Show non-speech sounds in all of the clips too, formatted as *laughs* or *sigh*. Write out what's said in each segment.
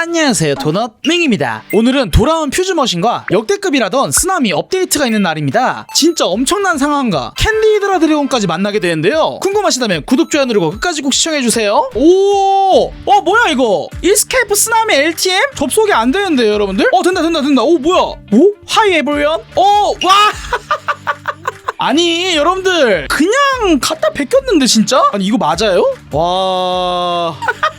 안녕하세요 도넛맹입니다 오늘은 돌아온 퓨즈머신과 역대급이라던 쓰나미 업데이트가 있는 날입니다 진짜 엄청난 상황과 캔디 드라 드래곤까지 만나게 되는데요 궁금하시다면 구독 좋아요 누르고 끝까지 꼭 시청해주세요 오! 어 뭐야 이거 이스케이프 쓰나미 LTM? 접속이 안 되는데요 여러분들? 어 된다 된다 된다 오 뭐야 오? 하이 에브리언? 어 와! *laughs* 아니 여러분들 그냥 갖다 베꼈는데 진짜? 아니 이거 맞아요? 와... *laughs*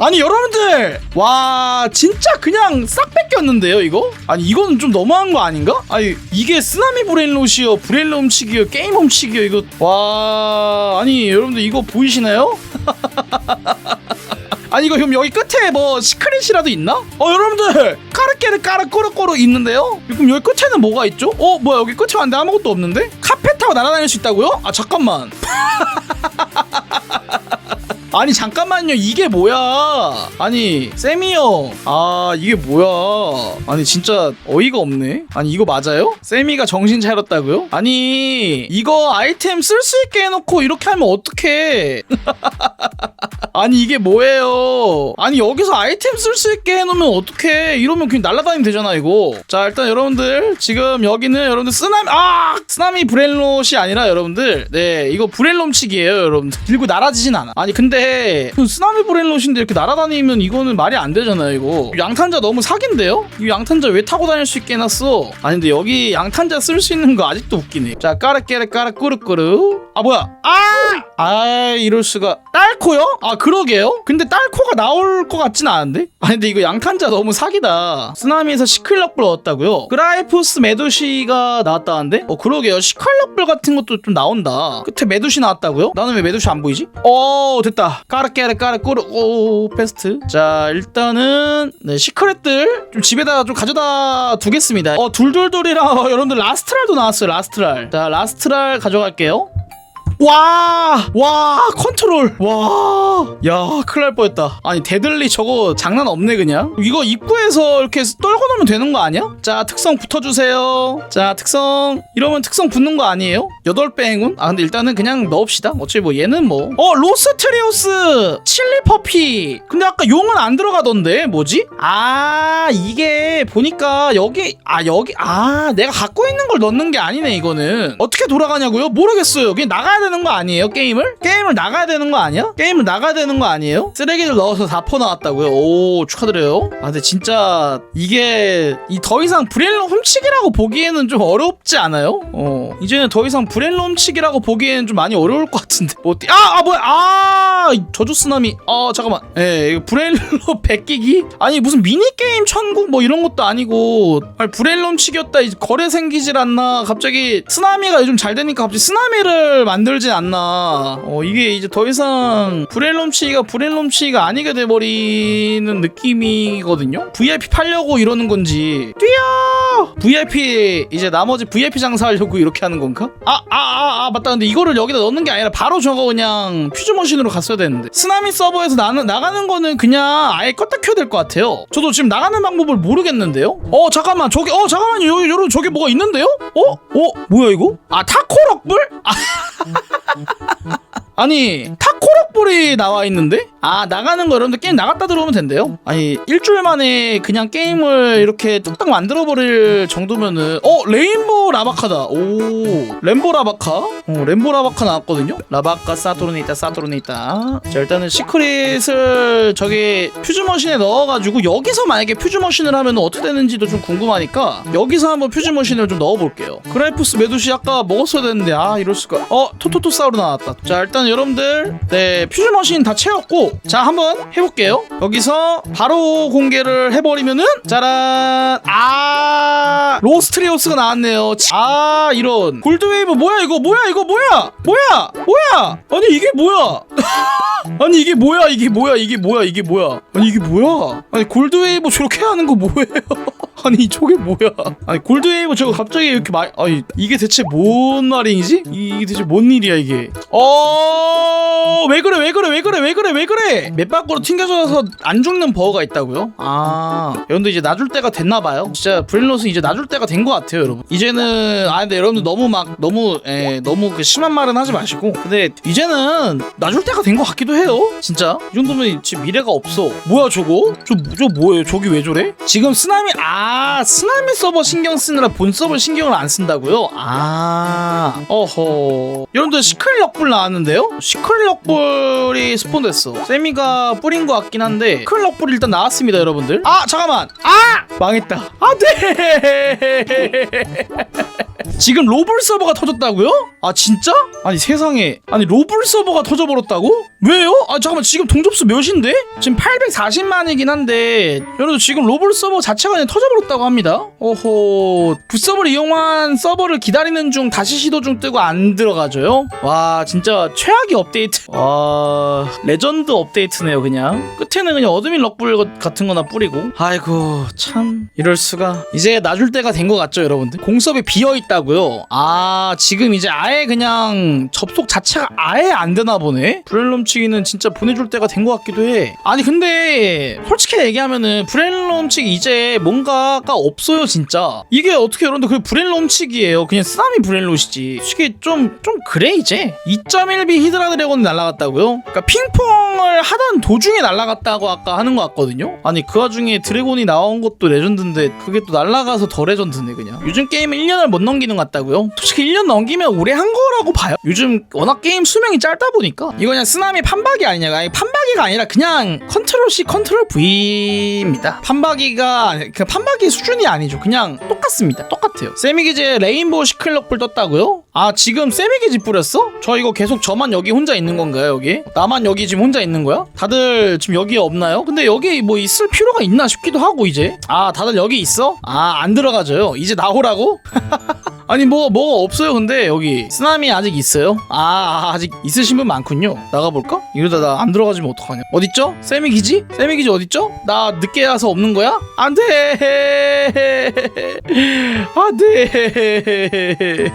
아니 여러분들 와 진짜 그냥 싹 뺏겼는데요 이거? 아니 이거는 좀 너무한 거 아닌가? 아니 이게 쓰나미 브레인롯이요 브레인 훔치기요 게임 훔치기요 이거 와 아니 여러분들 이거 보이시나요? *laughs* 아니 이거 그럼 여기 끝에 뭐 시크릿이라도 있나? 어 여러분들 까르깨르 까르 꼬르꼬르 있는데요? 그럼 여기 끝에는 뭐가 있죠? 어 뭐야 여기 끝에 왔는데 아무것도 없는데? 카페 타고 날아다닐 수 있다고요? 아 잠깐만 *laughs* 아니 잠깐만요. 이게 뭐야? 아니 세미 형아 이게 뭐야? 아니 진짜 어이가 없네. 아니 이거 맞아요? 세미가 정신 차렸다고요? 아니 이거 아이템 쓸 수 있게 해놓고 이렇게 하면 어떡해? *laughs* 아니 이게 뭐예요? 아니 여기서 아이템 쓸 수 있게 해놓으면 어떡해? 이러면 그냥 날아다니면 되잖아 이거. 자 일단 여러분들 지금 여기는 여러분들 쓰나미 아! 쓰나미 브렐롯이 아니라 여러분들 네 이거 브렐롬치기예요 여러분들. 들고 날아지진 않아. 아니 근데 그 쓰나미 브렐롯인데 이렇게 날아다니면 이거는 말이 안 되잖아요 이거. 양탄자 너무 사기인데요? 이 양탄자 왜 타고 다닐 수 있게 해놨어? 아니 근데 여기 양탄자 쓸 수 있는 거 아직도 웃기네. 자 까르깨르 까르 꾸르꾸르 아 뭐야 아! 아 이럴 수가 딸코요? 아 그러게요 근데 딸코가 나올 것 같진 않은데? 아니 근데 이거 양탄자 너무 사기다 쓰나미에서 시클럭불 얻었다고요? 그라이푸스 메두시가 나왔다는데? 어 그러게요 시클럭불 같은 것도 좀 나온다 끝에 메두시 나왔다고요? 나는 왜 메두시 안 보이지? 어 됐다 까르깨르 까르 꾸르 오 베스트 자 일단은 네 시크릿들 좀 집에다 좀 가져다 두겠습니다 어 둘둘둘이랑 *laughs* 여러분들 라스트랄도 나왔어요 라스트랄 자 라스트랄 가져갈게요 와, 와, 컨트롤. 와, 야, 큰일 날 뻔했다. 아니, 데들리 저거 장난 없네, 그냥. 이거 입구에서 이렇게 떨궈 놓으면 되는 거 아니야? 자, 특성 붙어주세요. 자, 특성. 이러면 특성 붙는 거 아니에요? 여덟 배 행운? 아, 근데 일단은 그냥 넣읍시다. 어차피 뭐 얘는 뭐. 어, 로스트리오스, 칠리 퍼피. 근데 아까 용은 안 들어가던데, 뭐지? 아, 이게 보니까 여기, 아, 여기, 아, 내가 갖고 있는 걸 넣는 게 아니네, 이거는. 어떻게 돌아가냐고요? 모르겠어요. 그냥 나가야 되는 거 아니에요? 게임을? 게임을 나가야 되는 거 아니야? 게임을 나가야 되는 거 아니에요? 쓰레기를 넣어서 다퍼 나왔다고요? 오 축하드려요. 아 근데 진짜 이게 이 더 이상 브렐로 훔치기라고 보기에는 좀 어렵지 않아요? 어 이제는 더 이상 브렐로 훔치기라고 보기에는 좀 많이 어려울 것 같은데 뭐? 아, 아 뭐야 아 저주 쓰나미. 아 잠깐만. 예 이거 브렐로 *laughs* 베끼기? 아니 무슨 미니 게임 천국 뭐 이런 것도 아니고. 아니 브렐로 훔치기였다. 이제 거래 생기질 않나? 갑자기 쓰나미가 요즘 잘 되니까 갑자기 쓰나미를 만들지 않나? 어 이게 이제 더 이상 브렐롬치기가 브렐롬치기가 아니게 돼버리는 느낌이거든요? VIP 팔려고 이러는 건지. 뛰어 VIP 이제 나머지 VIP 장사하려고 이렇게 하는 건가? 아 아 아 아 맞다 근데 이거를 여기다 넣는 게 아니라 바로 저거 그냥 퓨즈 머신으로 갔어야 되는데 쓰나미 서버에서 나는 나가는 거는 그냥 아예 껐다 켜야 될 것 같아요 저도 지금 나가는 방법을 모르겠는데요 어 잠깐만 저기 어 잠깐만요 여기 여러분 저기 뭐가 있는데요? 어? 어? 뭐야 이거? 아 타코럭불? 아 *laughs* 아니 타코락볼이 나와 있는데? 아 나가는 거 여러분들 게임 나갔다 들어오면 된대요. 아니 일주일 만에 그냥 게임을 이렇게 뚝딱 만들어 버릴 정도면은 어 레인보우 라바카다. 오 램보 라바카 어 램보 라바카 나왔거든요? 라바카 사토르네 있다 사토르네 있다 자 일단은 시크릿을 저기 퓨즈머신에 넣어가지고 여기서 만약에 퓨즈머신을 하면 어떻게 되는지도 좀 궁금하니까 여기서 한번 퓨즈머신을 좀 넣어볼게요. 그라이프스 메두시 아까 먹었어야 되는데 아 이럴 수가. 어 토토토사우루 나왔다. 자 일단 여러분들 네 퓨즈머신 다 채웠고 자 한번 해볼게요. 여기서 바로 공개를 해버리면은 짜란 아 로스트리오스가 나왔네요. 아 이런. 골드웨이브 뭐야 이거? 뭐야 이거 뭐야? 뭐야? 뭐야? 아니 이게 뭐야? *laughs* 아니 이게 뭐야? 이게 뭐야? 이게 뭐야? 이게 뭐야? 아니 이게 뭐야? 아니 골드웨이브 저렇게 하는 거 뭐예요? *laughs* 아니 저게 뭐야? 아니 골드웨이브 저거 갑자기 이렇게 말 아니 이게 대체 뭔 말인지? 이게 대체 뭔 일이야 이게? 어왜 그래? 왜 그래? 왜 그래? 왜 그래? 왜 그래? 몇 밖으로 튕겨져서 안 죽는 버거가 있다고요? 아 여러분들 이제 놔줄 때가 됐나 봐요. 진짜 브릴롯은 이제 놔줄 때가 된 것 같아요 여러분. 이제는 아 근데 여러분들 너무 막 너무 에, 너무 그 심한 말은 하지 마시고. 근데 이제는 놔줄 때가 된 것 같기도 해요. 진짜? 이 정도면 지금 미래가 없어. 뭐야 저거? 저, 저 뭐예요? 저기 왜 저래? 지금 쓰나미 아 쓰나미 서버 신경 쓰느라 본 서버 신경을 안 쓴다고요? 아 어허. 여러분들 시클 럭불 나왔는데요? 시클 럭불이 스폰됐어. 세미가 뿌린 것 같긴 한데 시클 럭불 일단 나왔습니다 여러분들. 아 잠깐만. 아! 망했다. 안돼 *laughs* 지금 로블 서버가 터졌다고요? 아 진짜? 아니 세상에 아니 로블 서버가 터져버렸다고? 왜요? 아 잠깐만 지금 동접수 몇인데? 지금 840만이긴 한데 여러분 지금 로블 서버 자체가 그냥 터져버렸다고 합니다. 오호 붓서버를 이용한 서버를 기다리는 중 다시 시도 중 뜨고 안 들어가져요? 와 진짜 최악의 업데이트. 와 레전드 업데이트네요 그냥. 끝에는 그냥 어드민 럭불 같은 거나 뿌리고. 아이고 참. 이럴 수가. 이제 놔줄 때가 된 것 같죠 여러분들? 공섭이 비어 있다고요? 아 지금 이제 아예 그냥 접속 자체가 아예 안 되나 보네? 브렐 롬치기는 진짜 보내줄 때가 된 것 같기도 해. 아니 근데 솔직히 얘기하면은 브렐롬치기 이제 뭔가가 없어요 진짜. 이게 어떻게 여러분들 그 브렐롬치기예요? 그냥 쓰나미 브렐롯이지. 솔직히 좀 좀 그래 이제. 2.1B 히드라 드래곤이 날라갔다고요? 그러니까 핑퐁을 하던 도중에 날라갔다고 아까 하는 것 같거든요? 아니 그 와중에 드래곤이 나온 것도 레전드인데 그게 또 날라가서 더 레전드네 그냥. 요즘 게임은 1년을 못 넘기는 것 같다고요? 솔직히 1년 넘기면 오래 한 거라고 봐요. 요즘 워낙 게임 수명이 짧다 보니까. 이거 그냥 쓰나미 판박이 아니냐 아니 판박이가 아니라 그냥 컨트롤 C 컨트롤 V입니다 판박이가 그 판박이 수준이 아니죠 그냥 똑같습니다 똑같아요 세미기지에 레인보우 시클럭불 떴다고요? 아 지금 세미기지 뿌렸어? 저 이거 계속 저만 여기 혼자 있는 건가요 여기? 나만 여기 지금 혼자 있는 거야? 다들 지금 여기 없나요? 근데 여기 뭐 있을 필요가 있나 싶기도 하고 이제 아 다들 여기 있어? 아 안 들어가져요 이제 나오라고? *laughs* 아니 뭐 뭐가 없어요 근데 여기 쓰나미 아직 있어요? 아 아직 있으신 분 많군요 나가볼까? 이러다 나 안 들어가지면 어떡하냐 어딨죠? 세미 기지? 세미 기지 어딨죠? 나 늦게 와서 없는 거야? 안돼 *laughs* 안돼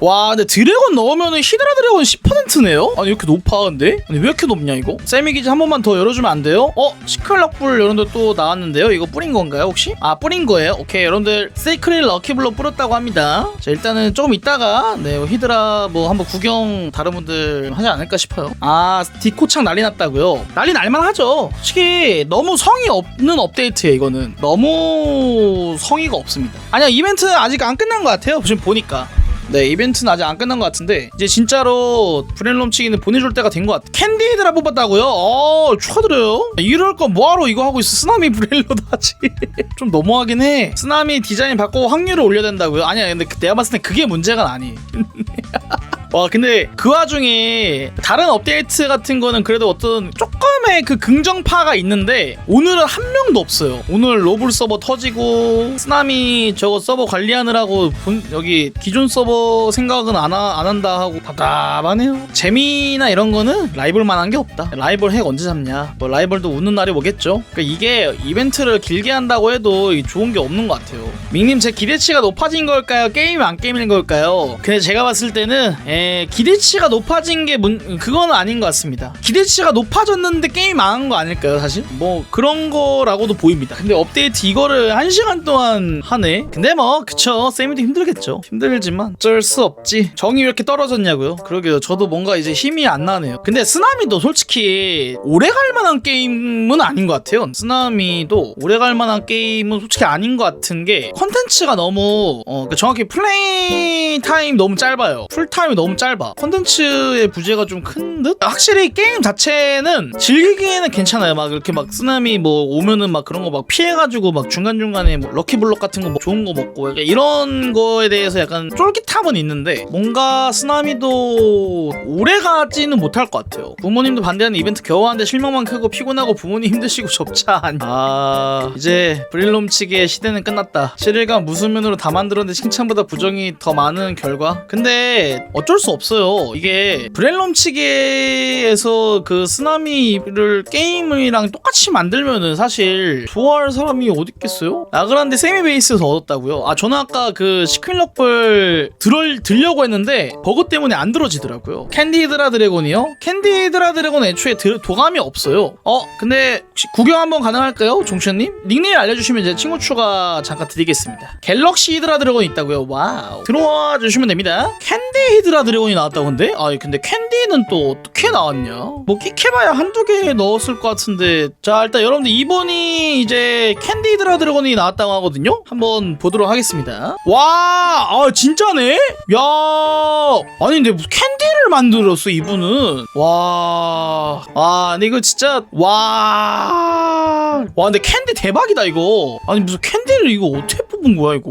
와 근데 드래곤 넣으면은 히드라 드래곤 10%네요? 아니 이렇게 높아 근데? 아니 왜 이렇게 높냐 이거? 세미 기지 한 번만 더 열어주면 안 돼요? 어? 시클럭불 여러분들 또 나왔는데요 이거 뿌린 건가요 혹시? 아 뿌린 거예요? 오케이 여러분들 세이크릴 럭키블로 뿌렸다고 합니다 자 일단은 조금 있다가 네 히드라 뭐 한번 구경 다른 분들 하지 않을까 싶어요. 아 디코창 난리 났다고요? 난리 날만하죠. 솔직히 너무 성의 없는 업데이트예요 이거는. 너무 성의가 없습니다. 아니야 이벤트 아직 안 끝난 것 같아요 지금 보니까 네 이벤트는 아직 안 끝난 것 같은데 이제 진짜로 브랜롬치기는 보내줄 때가 된 것 같아 캔디 히드라 뽑았다고요? 어 축하드려요. 이럴 거 뭐하러 이거 하고 있어? 쓰나미 브렐로도 하지. *laughs* 좀 너무하긴 해. 쓰나미 디자인 바꾸고 확률을 올려야 된다고요? 아니야 근데 그- 내가 봤을 때 그게 문제가 아니 *laughs* 와 근데 그 와중에 다른 업데이트 같은 거는 그래도 어떤 조금의 그 긍정파가 있는데 오늘은 한 명도 없어요. 오늘 로블 서버 터지고 쓰나미 저거 서버 관리하느라고 본- 여기 기존 서버 생각은 안, 하- 안 한다 하고 답답하네요. 재미나 이런 거는 라이벌 만한 게 없다. 라이벌 핵 언제 잡냐? 뭐 라이벌도 웃는 날이 오겠죠? 그러니까 이게 이벤트를 길게 한다고 해도 이 좋은 게 없는 것 같아요. 밍님 제 기대치가 높아진 걸까요? 게임이 안 게임인 걸까요? 근데 제가 봤을 때는 에, 기대치가 높아진 게 문, 그거는 아닌 것 같습니다. 기대치가 높아졌는데 게임 안한거 아닐까요 사실? 뭐 그런 거라고도 보입니다. 근데 업데이트 이거를 한 시간 동안 하네? 근데 뭐 그쵸. 세미도 힘들겠죠. 힘들지만 어쩔 수 없지. 정이 왜 이렇게 떨어졌냐고요. 그러게요. 저도 뭔가 이제 힘이 안 나네요. 근데 쓰나미도 솔직히 오래 갈 만한 게임은 아닌 것 같아요. 쓰나미도 오래 갈 만한 게임은 솔직히 아닌 것 같은 게 컨텐츠가 너무 어 그러니까 정확히 플레이 타임 너무 짧아요. 풀 타임이 너무 짧아. 컨텐츠의 부재가 좀 큰 듯? 확실히 게임 자체는 즐기기에는 괜찮아요. 막 이렇게 막 쓰나미 뭐 오면은 막 그런 거 막 피해가지고 막 중간중간에 뭐 럭키블럭 같은 거 뭐 좋은 거 먹고 이런 거에 대해서 약간 쫄깃함은 있는데 뭔가 쓰나미도 오래 가지는 못할 것 같아요. 부모님도 반대하는 이벤트 겨우 하는데 실망만 크고 피곤하고 부모님 힘드시고 *laughs* 접차 아니. 아 이제 브릴롬 치기의 시대는 끝났다. 실일감 무수면으로 다 만들었는데 칭찬보다 부정이 더 많은 결과? 근데 어쩔 수 없어요. 이게 브렐럼치게에서 그 쓰나미를 게임이랑 똑같이 만들면은 사실 좋아할 사람이 어디 있겠어요? 아 그런데 세미 베이스에서 얻었다고요? 아 저는 아까 그 시퀸럭벌 들 들려고 했는데 버그 때문에 안 들어지더라고요. 캔디드라 드래곤이요? 캔디드라 드래곤 애초에 들- 도감이 없어요. 어 근데 구경 한번 가능할까요, 종천님? 닉네임 알려주시면 이제 친구 추가 잠깐 드리겠습니다. 갤럭시 히드라 드래곤 있다고요? 와우. 들어와 주시면 됩니다. 캔디 히드라 드래곤 이 나왔다고 근데? 아 근데 캔디는 또 어떻게 나왔냐? 뭐 끽해봐야 한두 개 넣었을 것 같은데 자 일단 여러분들 이번이 이제 캔디 히드라 드래곤이 나왔다고 하거든요? 한번 보도록 하겠습니다. 와, 아 진짜네? 야, 아니 근데 무슨 캔디를 만들었어 이분은? 와, 아 근데 이거 진짜 와, 와 근데 캔디 대박이다 이거. 아니 무슨 캔디를 이거 어떻게 뽑은 거야 이거?